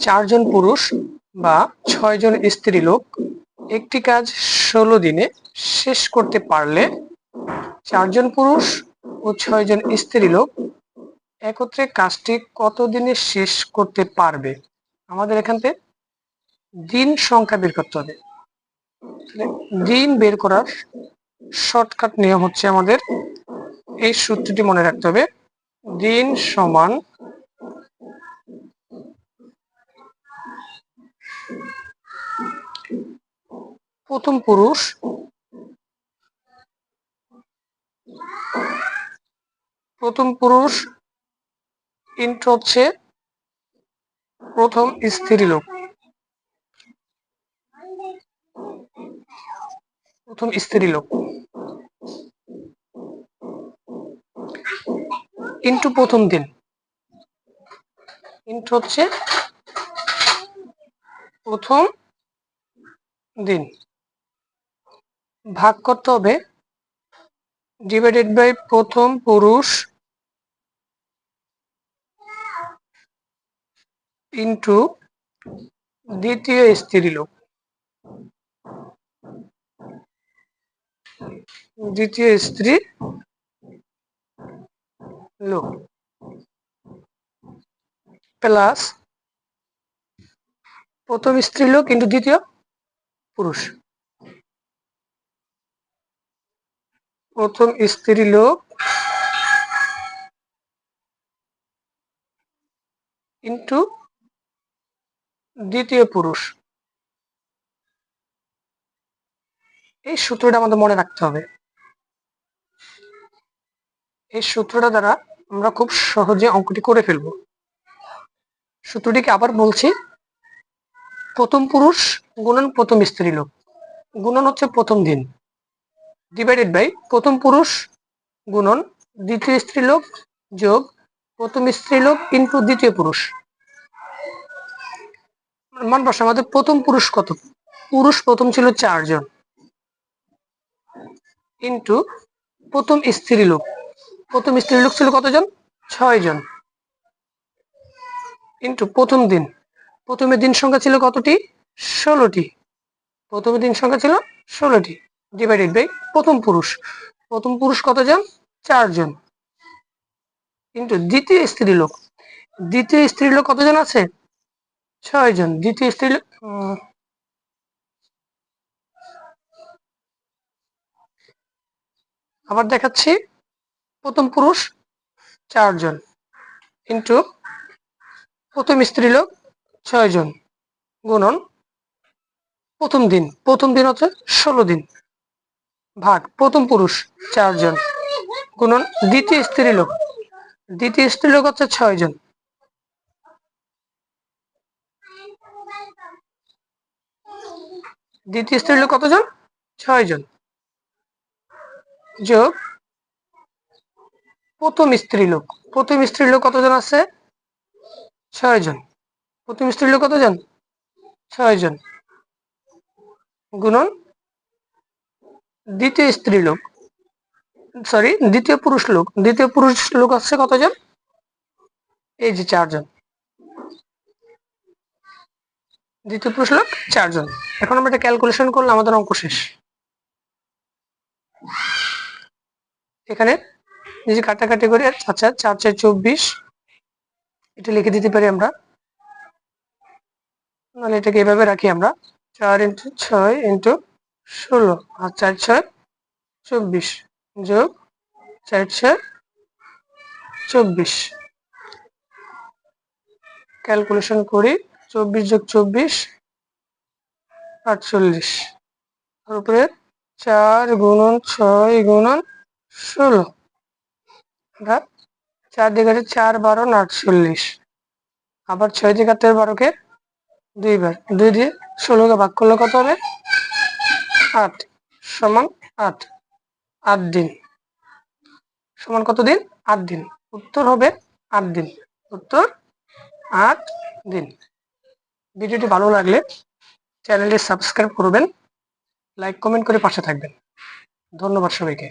চারজন পুরুষ বা ছয়জন স্ত্রী লোক একটি কাজ ষোলো দিনে শেষ করতে পারলে চারজন পুরুষ ও ছয়জন স্ত্রী লোক একত্রে কাজটি কত দিনে শেষ করতে পারবে? আমাদের এখান থেকে দিন সংখ্যা বের করতে হবে। দিন বের করার শর্টকাট নিয়ম হচ্ছে আমাদের এই সূত্রটি মনে রাখতে হবে। দিন সমান প্রথম পুরুষ। প্রথম পুরুষ ইন্ট হচ্ছে প্রথম স্ত্রী লোক। প্রথম স্ত্রী লোক। ইন্টু প্রথম দিন। ইন্টু হচ্ছে প্রথম দিন। ভাগ করতে হবে। ডিভাইডেড বাই প্রথম পুরুষ ইন্টু দ্বিতীয় স্ত্রী লোক। দ্বিতীয় স্ত্রী লোক। প্লাস প্রথম স্ত্রী লোক কিন্তু দ্বিতীয় পুরুষ। প্রথম স্ত্রী লোক। ইন্টু দ্বিতীয় পুরুষ। এই সূত্রটা আমাদের মনে রাখতে হবে। এই সূত্রটা দ্বারা আমরা খুব সহজে অঙ্কটি করে ফেলব। সূত্রটিকে আবার বলছি, প্রথম পুরুষ গুণন প্রথম স্ত্রী লোক। গুণন হচ্ছে প্রথম দিন। ডিভাইডেড বাই প্রথম পুরুষ গুণন, দ্বিতীয় স্ত্রী লোক যোগ, প্রথম স্ত্রী লোক ইন্টু দ্বিতীয় পুরুষ। মান বসে আমাদের প্রথম পুরুষ কত? পুরুষ প্রথম ছিল চারজন। ইন্টু প্রথম স্ত্রী লোক প্রথম স্ত্রী লোক ছিল কতজন? ছয় জন ইন্টু প্রথম দিন। প্রথমে দিন সংখ্যা ছিল কতটি? ষোলোটি। প্রথমে দিন সংখ্যা ছিল ষোলোটি। ডিভাইডেড বাই প্রথম পুরুষ। প্রথম পুরুষ কতজন চারজন। কিন্তু দ্বিতীয় স্ত্রী লোক দ্বিতীয় স্ত্রী লোক কতজন আছে? ছয় জন দ্বিতীয় স্ত্রী লোক আবার দেখাচ্ছি। প্রথম পুরুষ চারজন। ইন্টু প্রথম স্ত্রী লোক ছয় জন গুণন প্রথম দিন। প্রথম দিন হচ্ছে ষোলো দিন। ভাগ, প্রথম পুরুষ চারজন। গুণন, দ্বিতীয় স্ত্রী লোক। দ্বিতীয় স্ত্রী লোক হচ্ছে ছয় জন দ্বিতীয় স্ত্রী লোক কতজন? ছয় জন যোগ, প্রথম স্ত্রী লোক। প্রথম স্ত্রী লোক কতজন আছে? ছয় জন প্রথম স্ত্রী লোক কতজন? ছয় জন গুণন দ্বিতীয় স্ত্রী লোক। সরি দ্বিতীয় পুরুষ লোক। দ্বিতীয় পুরুষ লোক আছে কতজন? এই যে চারজন। দ্বিতীয় পুরুষ লোক, চারজন। এখন আমরা এটা ক্যালকুলেশন করলে আমাদের অঙ্ক শেষ। এখানে যে কাটাকাটি করে আচ্ছা চার চার চব্বিশ। এটা লিখে দিতে পারি আমরা। নাহলে এটাকে এভাবে রাখি আমরা। চার ইন্টু ছয় ইন্টু ষোলো আর চার ছয় চব্বিশ। যোগ চার ছয় চব্বিশ। ক্যালকুলেশন করি, চব্বিশ যোগ চব্বিশ, আটচল্লিশ। তারপরে চার গুণন ছয় গুণন ষোলো। চার দিকে আছে চার, বারো আটচল্লিশ। আবার ছয় দিকে বারোকে দুইবার। দুই দিয়ে ষোলোকে ভাগ করলে কত হবে? আট সমান আট আট দিন। সমান কত দিন? আট দিন। উত্তর হবে আট দিন। উত্তর আট দিন। ভিডিওটি ভালো লাগলে চ্যানেলটি সাবস্ক্রাইব করবেন, লাইক, কমেন্ট করে পাশে থাকবেন। ধন্যবাদ সবাইকে।